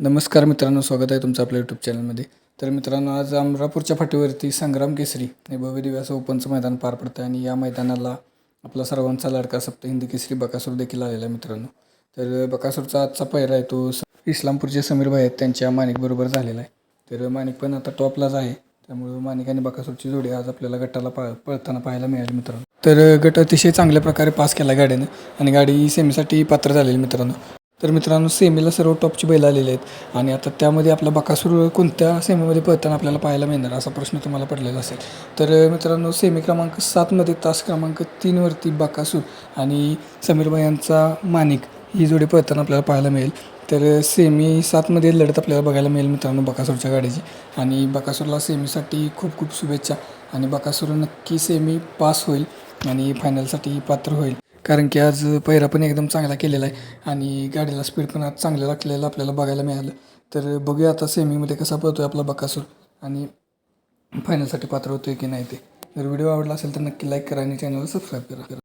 नमस्कार मित्रांनो स्वागत आहे तुमचं आपल्या यूट्यूब चॅनलमध्ये तर मित्रांनो आज अमरापूरच्या फाटीवरती संग्राम केसरी हे भव्य दिव्य असं ओपनचं मैदान पार पडतं आणि या मैदानाला आपला सर्वांचा लाडका सप्त हिंदी केसरी बकासूर देखील आलेला आहे मित्रांनो. तर बकासूरचा आजचा पहिरा आहे तो इस्लामपूरचे समीर भाई आहेत त्यांच्या माणिकबरोबर झालेला आहे. तर माणिक पण आता टॉपलाच आहे त्यामुळं माणिक आणि बकासूरची जोडी आज आपल्याला गटाला पा पळताना पाहायला मिळाली मित्रांनो. तर गट अतिशय चांगल्या प्रकारे पास केला गाडीनं आणि गाडी सेमीसाठी पात्र झालेली मित्रांनो. तर मित्रांनो सेमीला सर्व टॉपची बैल आलेले आहेत. आणि आता त्यामध्ये आपला बकासूर कोणत्या सेमीमध्ये पळताना आपल्याला पाहायला मिळणार असा प्रश्न तुम्हाला पडलेला असेल. तर मित्रांनो सेमी क्रमांक सातमध्ये तास क्रमांक तीनवरती बकासूर आणि समीरबाई यांचा मानिक ही जोडी पळताना आपल्याला पाहायला मिळेल. तर सेमी सातमध्ये लढत आपल्याला बघायला मिळेल मित्रांनो बकासूरच्या गाडीची. आणि बकासूरला सेमीसाठी खूप खूप शुभेच्छा. आणि बकासूर नक्की सेमी पास होईल आणि फायनलसाठी पात्र होईल. कारण की आज पहिरा पण एकदम चांगला केलेला आहे आणि गाडीला स्पीड पण आज चांगलं लागलेलं आपल्याला बघायला मिळालं. तर बघूया आता सेमीमध्ये कसा पळतो आहे आपला बकासूर आणि फायनलसाठी पात्र होतो आहे की नाही ते. जर व्हिडिओ आवडला असेल तर नक्की लाईक करा आणि चॅनलला सबस्क्राईब करा.